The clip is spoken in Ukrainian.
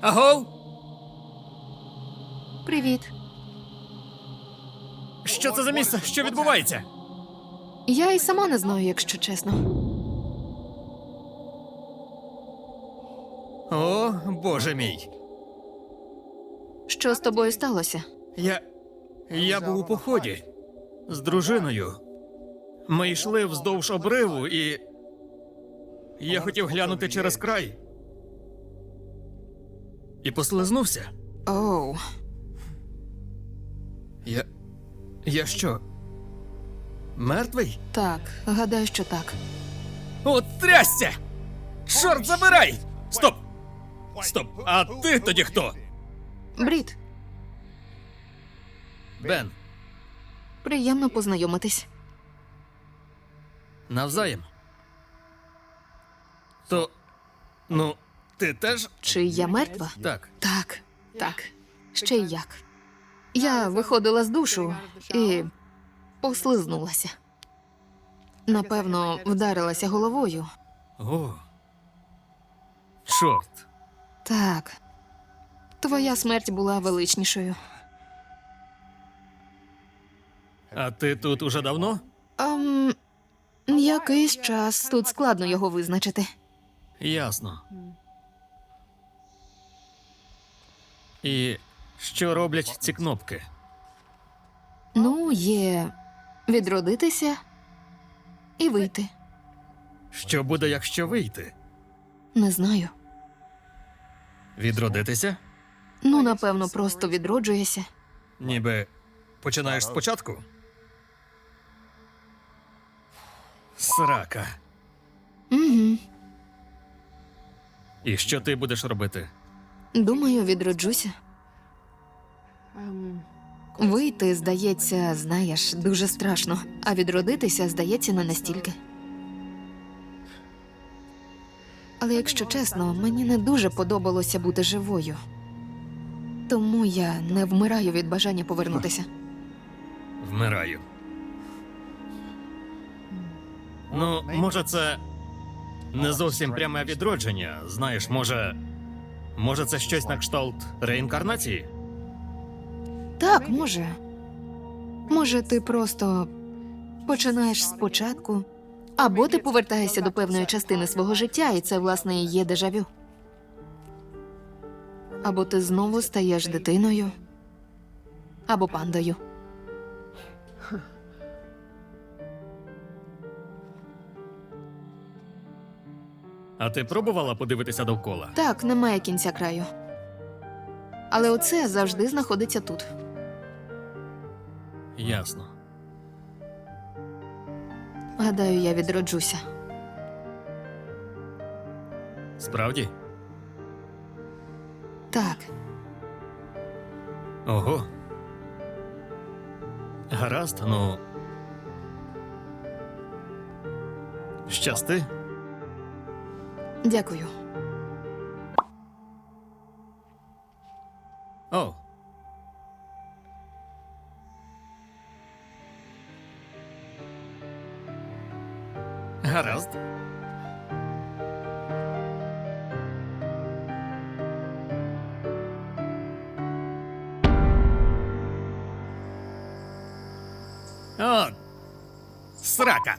Аго? Привіт. Що це за місце? Що відбувається? Я і сама не знаю, якщо чесно. О, боже мій. Що з тобою сталося? Я. Я був у поході з дружиною. Ми йшли вздовж обриву і. Я хотів глянути через край. І послизнувся. Оу, Я. Я що? Мертвий? так, гадаю, що так. От трясся! Чорт забирай! Стоп! Стоп! А ти тоді хто? Брід, Бен, приємно познайомитись. навзаєм. То. Ну, ти теж? Чи я мертва? Так. Так, так. Ще й як. Я виходила з душу і послизнулася. Напевно, вдарилася головою. О. Чорт. Так. Твоя смерть була величнішою. А ти тут уже давно? Ем, якийсь час тут складно його визначити. Ясно. І що роблять ці кнопки? Ну, є відродитися і вийти. Що буде, якщо вийти? Не знаю. Відродитися? Ну, напевно, просто відроджуєшся. Ніби починаєш спочатку? Срака. І що ти будеш робити? Думаю, відроджуся. Вийти, здається, знаєш, дуже страшно, а відродитися, здається, не настільки. Але якщо чесно, мені не дуже подобалося бути живою. Тому я не вмираю від бажання повернутися. Вмираю. Ну, може, це не зовсім пряме відродження. Знаєш, може. Може, це щось на кшталт реінкарнації? Так, може. Може, ти просто починаєш спочатку, або ти повертаєшся до певної частини свого життя, і це, власне, і є дежавю. Або ти знову стаєш дитиною, або пандою. А ти пробувала подивитися довкола? Так, немає кінця краю. Але оце завжди знаходиться тут. Ясно. Гадаю, я відроджуся. Справді? Так, Ого. Гаразд, ну. Щасти? Дякую. О. Гаразд. О, срака.